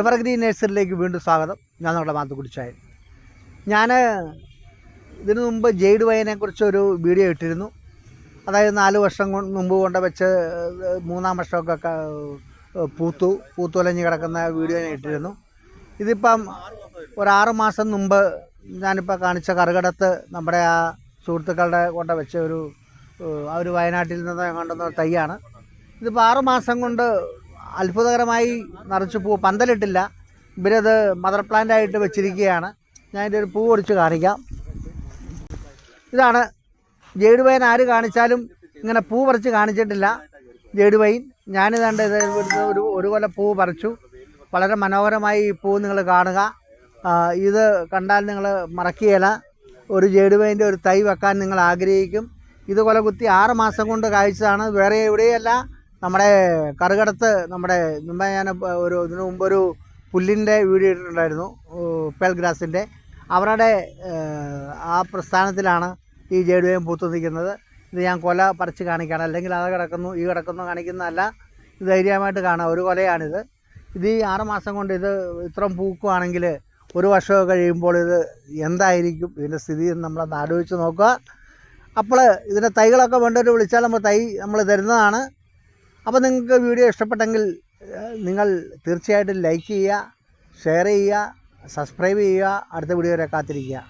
Evergreen നേഴ്സറിയിലേക്ക് വീണ്ടും സ്വാഗതം. ഞാൻ നമ്മുടെ മാത്തുക്കുടിച്ചായ ഞാൻ ഇതിനു മുമ്പ് ജെയ്ഡ് വയനെക്കുറിച്ച് ഒരു വീഡിയോ ഇട്ടിരുന്നു. അതായത് നാല് വർഷം മുമ്പ് കൊണ്ട് വെച്ച് മൂന്നാം വർഷമൊക്കെ പൂത്തു പൂത്തുലഞ്ഞ് കിടക്കുന്ന വീഡിയോ ഞാൻ ഇട്ടിരുന്നു. ഇതിപ്പം ഒരാറ് മാസം മുമ്പ് ഞാനിപ്പോൾ കാണിച്ച കറുകടത്ത് നമ്മുടെ ആ സുഹൃത്തുക്കളുടെ കൊണ്ട് വെച്ച ഒരു ആ ഒരു വയനാട്ടിൽ നിന്ന് കൊണ്ടുവന്ന തൈയാണ്. ഇതിപ്പോൾ ആറ് മാസം കൊണ്ട് അത്ഭുതകരമായി നിറച്ച് പൂ. പന്തലിട്ടില്ല. ഇവരത് മദർ പ്ലാന്റായിട്ട് വെച്ചിരിക്കുകയാണ്. ഞാൻ ഇതിന്റെ ഒരു പൂ ഒടിച്ച് കാണിക്കാം. ഇതാണ് ജേഡ് വൈൻ ആര് കാണിച്ചാലും ഇങ്ങനെ പൂ പറിച്ച് കാണിച്ചിട്ടില്ല. ജേഡ് വൈൻ ഞാനിതാണ്ട് ഇത് ഒരു ഒരു കൊല പൂ പറിച്ചു. വളരെ മനോഹരമായി ഈ പൂ നിങ്ങൾ കാണുക. ഇത് കണ്ടാൽ നിങ്ങൾ മറക്കുകയില്ല. ഒരു ജേഡ് വൈന്റെ ഒരു തൈ വെക്കാൻ നിങ്ങൾ ആഗ്രഹിക്കും. ഇത് കൊല കുത്തി ആറ് മാസം കൊണ്ട് കായ്ച്ചതാണ് വേറെ എവിടെയല്ല നമ്മുടെ കറുകടത്ത് നമ്മുടെ മുമ്പ് ഞാൻ ഒരു ഇതിനു മുമ്പ് ഒരു പുല്ലിന്റെ വീഡിയോ ഇട്ടിട്ടുണ്ടായിരുന്നു പെൽഗ്രാസിന്റെ. അവരുടെ ആ പ്രസ്ഥാനത്തിലാണ് ഈ ജേഡുവയും പൂത്തു നിൽക്കുന്നത്. ഇത് ഞാൻ കൊല പറിച്ച് കാണിക്കുകയാണ്. അല്ലെങ്കിൽ അത് കിടക്കുന്നു ഈ കിടക്കുന്നു കാണിക്കുന്നതല്ല. ഇത് ധൈര്യമായിട്ട് കാണാം. ഒരു കൊലയാണിത്. ഇത് ഈ ആറ് മാസം കൊണ്ട് ഇത് ഇത്രയും പൂക്കുവാണെങ്കിൽ ഒരു വർഷമൊക്കെ കഴിയുമ്പോൾ ഇത് എന്തായിരിക്കും? ഇതിന്റെ സ്ഥിതി എന്ന് നമ്മളൊന്ന് ആലോചിച്ച് നോക്കുക. അപ്പോൾ ഇതിന്റെ തൈകളൊക്കെ വേണ്ടവർ വിളിച്ചാൽ നമ്മൾ തൈ നമ്മൾ തരുന്നതാണ്. അപ്പോൾ നിങ്ങൾക്ക് വീഡിയോ ഇഷ്ടപ്പെട്ടെങ്കിൽ നിങ്ങൾ തീർച്ചയായിട്ടും ലൈക്ക് ചെയ്യുക ഷെയർ ചെയ്യുക സബ്സ്ക്രൈബ് ചെയ്യുക. അടുത്ത വീഡിയോ വരെ കാത്തിരിക്കുക.